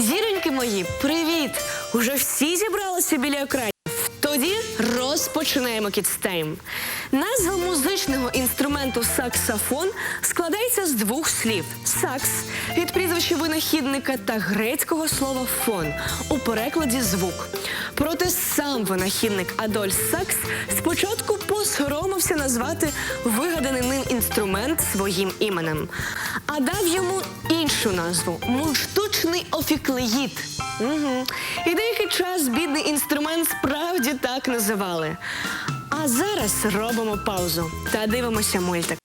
Друзі, привіт! Уже всі зібралися біля екранів. Тоді розпочинаємо кідстайм. Назва музичного інструменту саксофон складається з двох слів: сакс від прізвища винахідника та грецького слова фон у перекладі звук. Проте сам винахідник Адольф Сакс спочатку посоромився назвати вигаданий ним інструмент своїм іменем, а дав йому іншу назву мундштучний офіклеїд. Угу. І деякий час бідний інструмент справді так називали. А зараз робимо паузу та дивимося мультик.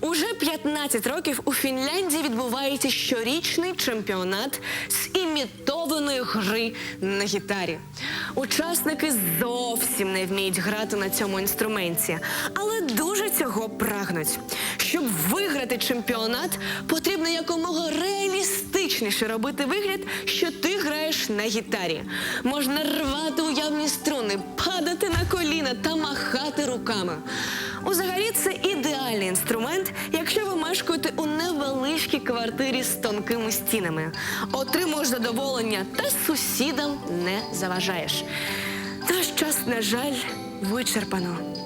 Уже 15 років у Фінляндії відбувається щорічний чемпіонат з імітованої гри на гітарі. Учасники зовсім не вміють грати на цьому інструменті, але дуже цього прагнуть. Щоб виграти чемпіонат, потрібно якомога реалістичніше робити вигляд, що ти граєш на гітарі. Можна рвати уявні струни, падати на коліна та махати руками. Узагалі це ідеальний інструмент, якщо ви мешкаєте у невеличкій квартирі з тонкими стінами. Отримуєш задоволення та сусідам не заважаєш. Наш час, на жаль, вичерпано.